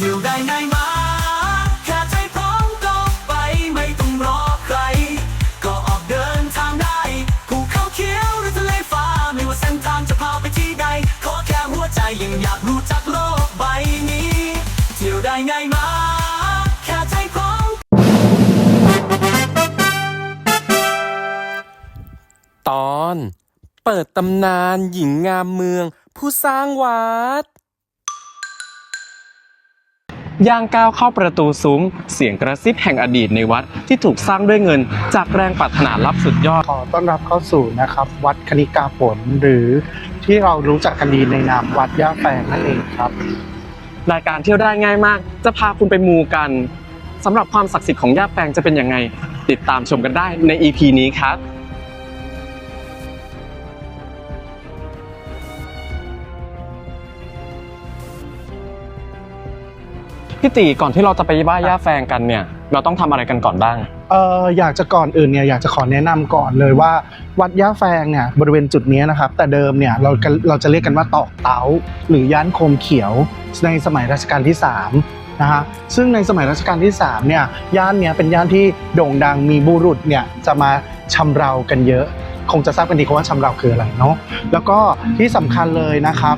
อยู่ยวได้ไงมาแค่ใจพร้อมก็ไปไม่ต้องรอใคร ก็ออกเดินทางได้ภูเขาเขียวหรือทะเลฟ้าไม่ว่าเส้นทางจะพาไปที่ใดขอแค่หัวใจยังอยากรู้จักโลกใบนี้ เที่ยวได้ไงมาแค่ใจพร้อม ตอน เปิดตำนานหญิงงามเมือง ผู้สร้างวัด ย่างก้าวเข้าประตูซุ้มเสียงกระซิบแห่งอดีตในวัดที่ถูกสร้างด้วยเงิน จากแรงปรารถนาลับสุดยอด ขอต้อนรับเข้าสู่นะครับ วัดคณิกาผลหรือที่เรารู้จักกันดีในนามวัดย่าแฝงนั่นเองครับ รายการเที่ยวได้ง่ายมาก จะพาคุณไปมูกันสำหรับความศักดิ์สิทธิ์ของย่าแปลงจะเป็นยังไง ติดตามชมกันได้ใน EP นี้ครับ พี่ตีก่อนที่เราจะไปไหว้ย่าแฟงกันเนี่ย เราต้องทำอะไรกันก่อนบ้าง เอ่ออยากจะก่อนอื่นเนี่ยอยากจะขอแนะนำก่อนเลยว่า วัดย่าแฝงเนี่ยบริเวณจุดนี้นะครับ แต่เดิมเนี่ยเราเราจะเรียกกันว่าตอกเตาหรือย่านโคมเขียวในสมัยรัชกาลที่3นะฮะซึ่งในสมัยรัชกาลที่3เนี่ยย่านเนี้ยเป็นย่านที่โด่งดังมีบุรุษเนี่ยจะมาชำเรากันเยอะ คงจะทราบกันดีว่าชำเราคืออะไรเนาะแล้วก็ที่สำคัญเลยนะครับ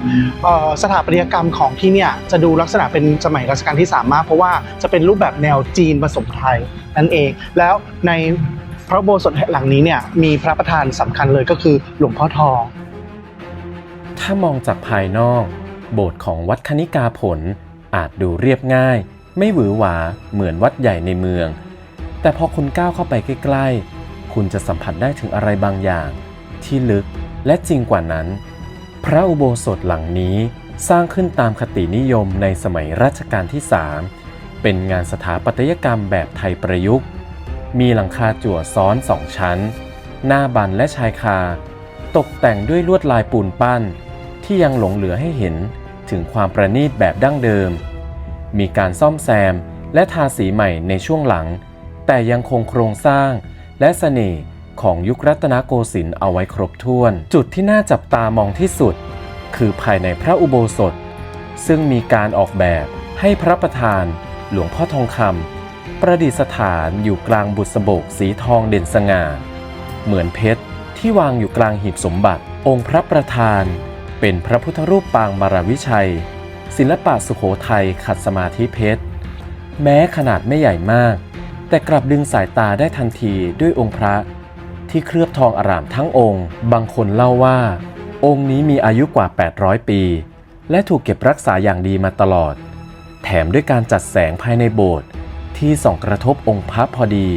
สถาปัตยกรรมของที่เนี่ยจะดูลักษณะเป็นสมัยรัชกาลที่ 3 มาก เพราะว่าจะเป็นรูปแบบแนวจีนผสมไทยนั่นเอง แล้วในพระโบสถหลังนี้เนี่ยมีพระประธานสำคัญเลยก็คือหลวงพ่อทอง ถ้ามองจากภายนอก โบสถ์ของวัดคณิกาผลอาจดูเรียบง่าย ไม่หวือหวาเหมือนวัดใหญ่ในเมือง แต่พอคุณก้าวเข้าไปใกล้ๆ คุณจะสัมผัสได้ถึงอะไรบางอย่าง ที่ลึกและจริงกว่านั้น พระอุโบสถหลังนี้สร้างขึ้นตามคตินิยมในสมัยรัชกาลที่ 3 เป็นงานสถาปัตยกรรมแบบไทยประยุกต์ มีหลังคาจั่วซ้อนสองชั้น หน้าบันและชายคา ตกแต่งด้วยลวดลายปูนปั้น ที่ยังหลงเหลือให้เห็นถึงความประณีตแบบดั้งเดิม มีการซ่อมแซมและทาสีใหม่ในช่วงหลัง แต่ยังคงโครงสร้าง และเสน่ห์ของยุครัตนโกสินทร์เอาไว้ครบถ้วน จุดที่น่าจับตามองที่สุด คือภายในพระอุโบสถ ซึ่งมีการออกแบบให้พระประธาน หลวงพ่อทองคำประดิษฐานอยู่กลางบุษบกสีทองเด่นสง่าเหมือนเพชรที่วางอยู่กลางหีบสมบัติ องค์พระประธาน เป็นพระพุทธรูปปางมารวิชัย ศิลปะสุโขทัยขัดสมาธิเพชร แม้ขนาดไม่ใหญ่มาก แต่กลับดึงสายตาได้ทันทีด้วยองค์พระ ที่เคลือบทองอร่ามทั้งองค์ บางคนเล่าว่า องค์นี้มีอายุกว่า 800 ปี และถูกเก็บรักษาอย่างดีมาตลอด แถมด้วยการจัดแสงภายในโบสถ์ที่ส่องกระทบองค์พระพอดี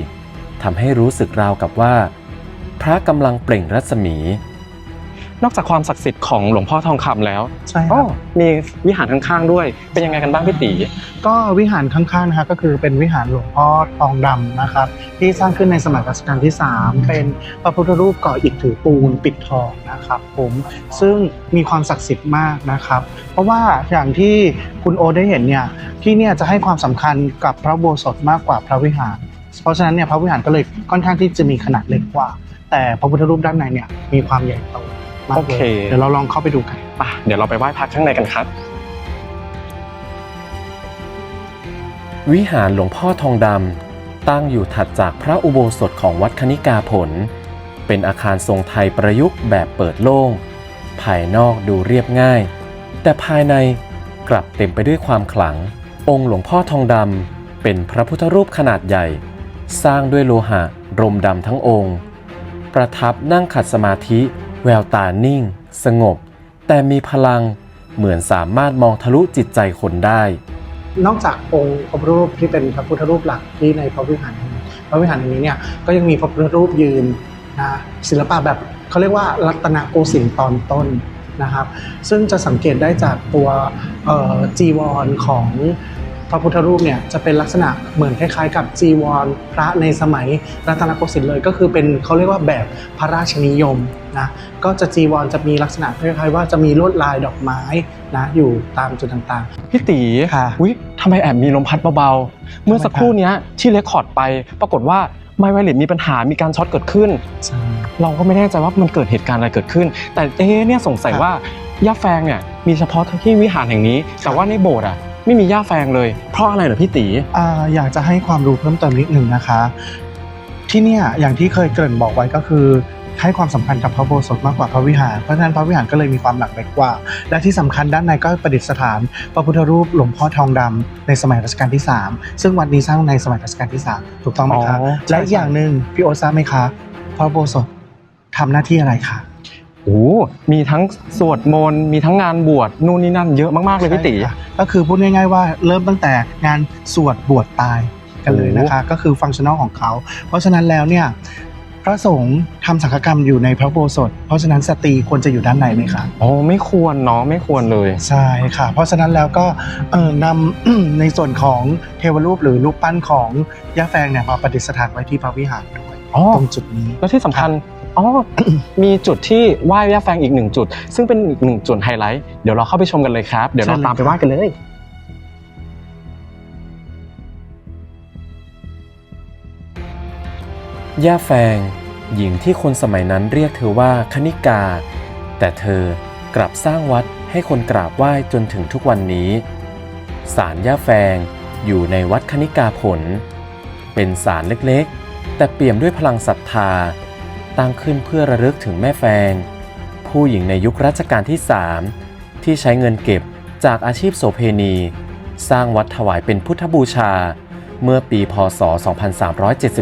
ทำให้รู้สึกราวกับว่า พระกำลังเปล่งรัศมี นอกจากความศักดิ์สิทธิ์ของหลวงพ่อทองคำแล้วใช่คอ๋อรับมีวิหารข้างๆด้วย เป็นยังไงกันบ้างพี่ตีก็วิหารข้างๆนะคะก็คือเป็นวิหารหลวงพ่อทองดำนะครับ ที่สร้างขึ้นในสมัยรัชกาลที่ 3 เป็นพระพุทธรูปก่ออิฐถือปูนปิดทองนะครับผมซึ่งมีความศักดิ์สิทธิ์มากนะครับ เพราะว่าอย่างที่คุณโอตได้เห็นเนี่ยที่เนี่ยจะให้ความสำคัญกับพระอุโบสถมากกว่าพระวิหาร เพราะฉะนั้นเนี่ยพระวิหารก็เลยค่อนข้างที่จะมีขนาดเล็กกว่า แต่พระพุทธรูปด้านในเนี่ยมีความใหญ่โต มากโอเลเค ยเดี๋ยวเราลองเข้าไปดูกัน ป่ะเดี๋ยวเราไปไหว้พระข้างในกันครับ วิหารหลวงพ่อทองดำตั้งอยู่ถัดจากพระอุโบสถของวัดคณิกาผล เป็นอาคารทรงไทยประยุกต์แบบเปิดโล่ง ภายนอกดูเรียบง่าย แต่ภายในกลับเต็มไปด้วยความขลัง องค์หลวงพ่อทองดำเป็นพระพุทธรูปขนาดใหญ่ สร้างด้วยโลหะรมดำทั้งองค์ ประทับนั่งขัดสมาธิ แววตานิ่ง สงบ แต่มีพลังเหมือนสามารถมองทะลุจิตใจคนได้ นอกจากองค์พระพุทธรูปที่เป็นพระพุทธรูปหลักที่ในพระวิหารนี้พระวิหารแห่งนี้เนี่ยก็ยังมีพระพุทธรูปยืนนะศิลปะแบบเขาเรียกว่ารัตนโกสินทร์ตอนต้นนะครับ ซึ่งจะสังเกตได้จากตัวจีวรของ ระพุทธรูปเนี่ยจะเป็นลักษณะเหมือนคล้ายๆ กับจีวรพระในสมัยรัตนโกสินทร์เลยก็คือเป็นเขาเรียกว่าแบบพระราชนิยมนะก็จะจีวรจะมีลักษณะคล้ายๆว่าจะมีลวดลายดอกไม้นะอยู่ตามจุดต่างๆ พี่ตีค่ะอุ้ยทำไมแอบมีลมพัดเบาๆ เมื่อสักครู่เนี้ยที่เลคคอร์ดไป ปรากฏว่าไมไวเลตมีปัญหามีการช็อตเกิดขึ้น เราก็ไม่แน่ใจว่ามันเกิดเหตุการณ์อะไรเกิดขึ้น แต่เอ๊ะเนี่ยสงสัยครับว่าย่าแฟงเนี่ยมีเฉพาะที่วิหารแห่งนี้ แต่ว่าในโบสถ์อะ ไม่มีย่าแฟงเลย เพราะอะไรเหรอพี่ตีอ่าอยากจะให้ความรู้เพิ่มเติมนิดหนึ่งนะคะ ที่เนี่ยอย่างที่เคยเกริ่นบอกไว้ก็คือให้ความสำคัญกับพระอุโบสถมากกว่าพระวิหาร เพราะฉะนั้นพระวิหารก็เลยมีความหลักแหลกกว่า และที่สำคัญด้านในก็ประดิษฐาน พระพุทธรูปหลวงพ่อทองดำในสมัยรัชกาลที่ 3 ซึ่งวัดนี้สร้างในสมัยรัชกาลที่ 3 ถูกต้องไหมคะอ๋อใช่และอีกอย่างหนึ่งพี่โอตทราบไหมคะ พระอุโบสถทำหน้าที่อะไรคะ โอ้มีทั้งสวดมนต์มีทั้งงานบวชนู่นนี่นั่นเยอะมากๆเลยพี่ตีใช่ค่ะก็คือพูดง่ายๆว่าเริ่มตั้งแต่งานสวดบวชตายกันเลยนะคะ ก็คือฟังชั่นอลของเขา เพราะฉะนั้นแล้วเนี่ยพระสงฆ์ทำสังฆกรรมอยู่ในพระอุโบสถเพราะฉะนั้นสตรีควรจะอยู่ด้านในไหมคะอ๋อไม่ควรเนาะไม่ควรเลย ใช่ค่ะ เพราะฉะนั้นแล้วก็เออนำ ในส่วนของเทวรูปหรือรูปปั้นของย่าแฟงเนี่ยมาประดิษฐานไว้ที่พระวิหารด้วยอ๋อ ตรงจุดนี้ แล้วที่สำคัญ อ๋อ มีจุดที่ไหว้ย่าแฟงอีกหนึ่งจุด ซึ่งเป็นอีกหนึ่งจุดไฮไลท์ เดี๋ยวเราเข้าไปชมกันเลยครับ เดี๋ยวเราเชิญเลยตามไปไหว้กันเลย ย่าแฟง หญิงที่คนสมัยนั้นเรียกเธอว่าคณิกา แต่เธอกลับสร้างวัดให้คนกราบไหว้จนถึงทุกวันนี้ ศาลย่าแฟงอยู่ในวัดคณิกาผล เป็นศาลเล็กๆ แต่เปี่ยมด้วยพลังศรัทธา ตั้งขึ้นเพื่อระลึกถึงแม่แฟง ผู้หญิงในยุครัชกาลที่ 3 ที่ใช้เงินเก็บจากอาชีพโสเพณี สร้างวัดถวายเป็นพุทธบูชา เมื่อปีพศ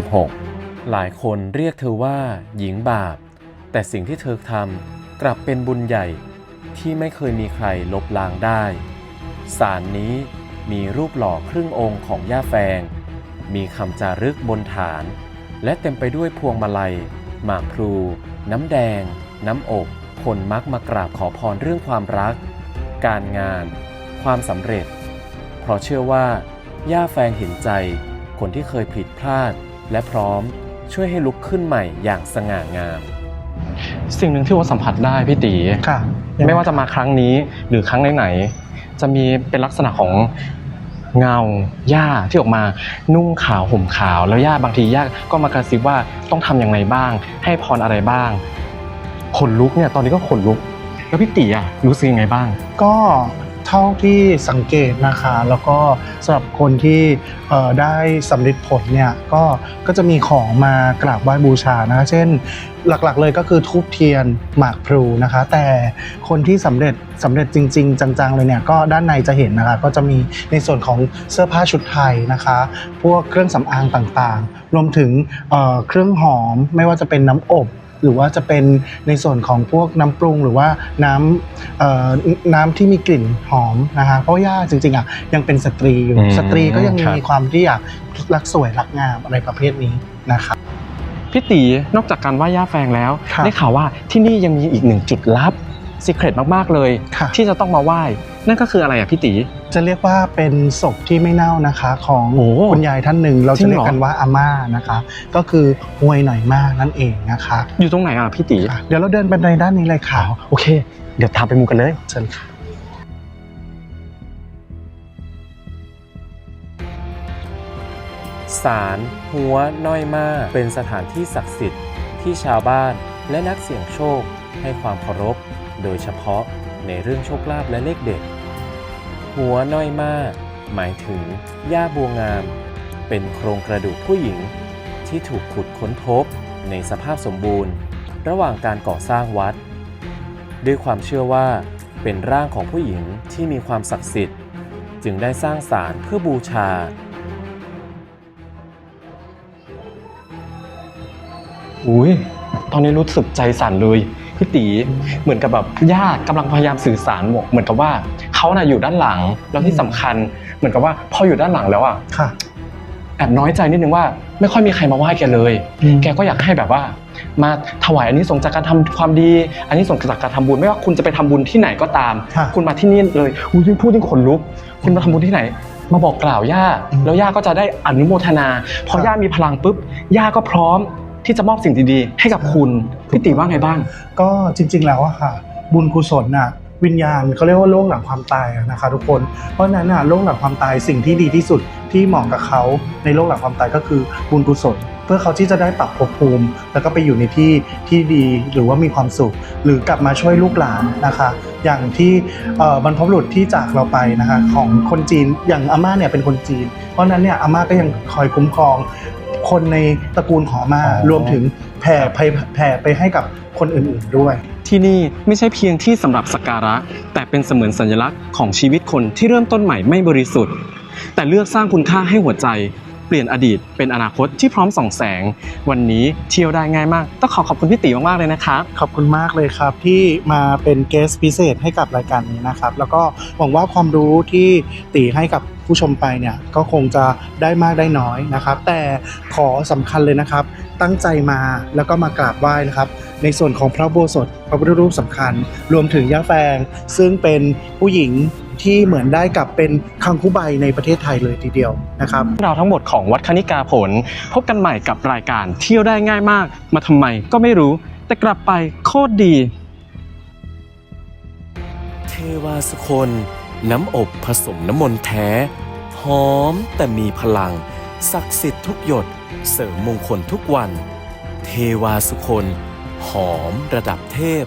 2376 หลายคนเรียกเธอว่าหญิงบาป แต่สิ่งที่เธอทำกลับเป็นบุญใหญ่ที่ไม่เคยมีใครลบล้างได้ศาลนี้มีรูปหล่อครึ่งองค์ของย่าแฟง มีคำจารึกบนฐาน และเต็มไปด้วยพวงมาลัย หมากพลู น้ำแดง น้ำอบคนมักมากราบขอพรเรื่องความรัก การงาน ความสำเร็จ เพราะเชื่อว่า ย่าแฟงเห็นใจ คนที่เคยผิดพลาด และพร้อมช่วยให้ลุกขึ้นใหม่อย่างสง่างาม สิ่งหนึ่งที่ว่าสัมผัสได้พี่ตีค่ะ ไม่ว่าจะมาครั้งนี้หรือครั้งไหนๆจะมีเป็นลักษณะของ เงาหญ้าที่ออกมานุ่งขาวห่มขาว แล้วหญ้าบางทีหญ้าก็มากระซิบว่าต้องทำอย่างไรบ้าง ให้พรอะไรบ้างขนลุกเนี่ยตอนนี้ก็ขนลุก แล้วพี่ตีอะรู้สึกยังไงบ้าง ก็ เท่าที่สังเกตนะคะแล้วก็สำหรับคนที่ได้สำเร็จผลเนี่ยก็ก็จะมีของมากราบไหว้บูชานะคะเช่นหลักๆเลยก็คือทูบเทียนหมากพลูนะคะ แต่คนที่สำเร็จสำเร็จจริง ๆ จังๆเลยเนี่ยก็ด้านในจะเห็นนะคะ ก็จะมีในส่วนของเสื้อผ้าชุดไทยนะคะ พวกเครื่องสำอางต่างๆ รวมถึงเเครื่องหอมไม่ว่าจะเป็นน้ำอบ หรือว่าจะเป็นในส่วนของพวกน้ำปรุงหรือว่าน้ำเอ่อน้ำที่มีกลิ่นหอมนะคะเพราะย่าจริงๆอะยังเป็นสตรีอยู่อืมสตรีก็ยังครับมีความที่อยากรักสวยรักงามอะไรประเภทนี้นะคะพี่ตีนอกจากการไหว้ย่าแฟงแล้วครับได้ข่าวว่าที่นี่ยังมีอีกหนึ่งจุดลับ ซีเครตมากๆเลย ค่ะ ที่จะต้องมาไหว้ นั่นก็คืออะไรอะพี่ตี จะเรียกว่าเป็นศพที่ไม่เน่านะคะ ของโอ้คุณยายท่านหนึ่งเราจริจะงเหรอ เรียกกันว่าอาม่านะคะ ก็คือหวยหน่อยมากนั่นเองนะคะอยู่ตรงไหนอะพี่ตีค่ะเดี๋ยวเราเดินไปในด้านนี้เลยค่ะโอเค เดี๋ยวตามไปมูกันเลย เชิญค่ะศาลหัวน้อยมาเป็นสถานที่ศักดิ์สิทธิ์ที่ชาวบ้านและนักเสี่ยงโชคให้ความเคารพ โดยเฉพาะในเรื่องโชคลาภและเลขเด็ด หัวน้อยมาก หมายถึงย่าบัวงาม เป็นโครงกระดูกผู้หญิง ที่ถูกขุดค้นพบในสภาพสมบูรณ์ ระหว่างการก่อสร้างวัด ด้วยความเชื่อว่าเป็นร่างของผู้หญิงที่มีความศักดิ์สิทธิ์ จึงได้สร้างศาลเพื่อบูชาอุ้ยตอนนี้รู้สึกใจสั่นเลย พี่ตีเหมือนกับแบบญาติกำลังพยายามสื่อสารบอกเหมือนกับว่าเขาน่ะอยู่ด้านหลังแล้วที่สำคัญ เหมือนกับว่าพออยู่ด้านหลังแล้วอะค่ะแอบน้อยใจนิดนึงว่า ไม่ค่อยมีใครมาไหว้แกเลยอืมแกก็อยากให้แบบว่า มาถวายอันนี้ส่งส์จากการทำความดี อันนี้ส่งส์จากการทำบุญไม่ว่าคุณจะไปทำบุญที่ไหนก็ตามค่ะคุณมาที่นี่เลยอุ้ยยิ่งพูดยิ่งขนลุก คุณมาทำบุญที่ไหนมาบอกกล่าวย่าอืมแล้วย่าก็จะได้อนุโมทนา พอครับย่ามีพลังปุ๊บย่าก็พร้อม ที่จะมอบสิ่งดีๆ ให้กับคุณพี่ติว่าไงบ้าง ก็จริง ๆ แล้วอะค่ะ บุญกุศลน่ะ วิญญาณเขาเรียกว่าโลกหลังความตายอะนะคะ ทุกคนเพราะฉะนั้นอะโลกหลังความตายสิ่งที่ดีที่สุดที่เหมาะกับเขาในโลกหลังความตายก็คือบุญกุศล เพื่อเขาที่จะได้ปรับภพภูมิ แล้วก็ไปอยู่ในที่ที่ดีหรือว่ามีความสุข หรือกลับมาช่วยลูกหลานนะคะ อย่างที่เอ่อบรรพบุรุษที่จากเราไปนะคะของคนจีนอย่างอาม่าเนี่ยเป็นคนจีน เพราะฉะนั้นเนี่ยอาม่าก็ยังคอยคุ้มครอง คนในตระกูลของอาม่าอ๋อ รวมถึงแผ่ไปแผ่ไปให้กับคนอื่นๆด้วย ที่นี่ไม่ใช่เพียงที่สำหรับสักการะ แต่เป็นเสมือนสัญลักษณ์ของชีวิตคนที่เริ่มต้นใหม่ไม่บริสุทธิ์ แต่เลือกสร้างคุณค่าให้หัวใจ เปลี่ยนอดีตเป็นอนาคตที่พร้อมส่องแสง วันนี้เที่ยวได้ง่ายมากต้องขอขอบคุณพี่ตีมากๆเลยนะครับ ขอบคุณมากเลยครับที่มาเป็นเกสพิเศษให้กับรายการนี้นะครับ แล้วก็หวังว่าความรู้ที่ตีให้กับ ผู้ชมไปเนี่ยก็คงจะได้มากได้น้อยนะครับ แต่ขอสำคัญเลยนะครับ ตั้งใจมาแล้วก็มากราบไหว้นะครับ ในส่วนของพระโบสถพระพุทธรูปสำคัญ รวมถึงย่าแฟง ซึ่งเป็นผู้หญิงที่เหมือนได้กับเป็นคังคูใบในประเทศไทยเลยทีเดียวนะครับเราทั้งหมดของวัดคณิกาผล พบกันใหม่กับรายการเที่ยวได้ง่ายมาก มาทำไมก็ไม่รู้ แต่กลับไปโคตรดี เทวาสุคน น้ำอบผสมน้ำมนต์แท้ หอมแต่มีพลัง ศักดิ์สิทธิ์ทุกหยด เสริมมงคลทุกวัน เทวาสุคน หอมระดับเทพ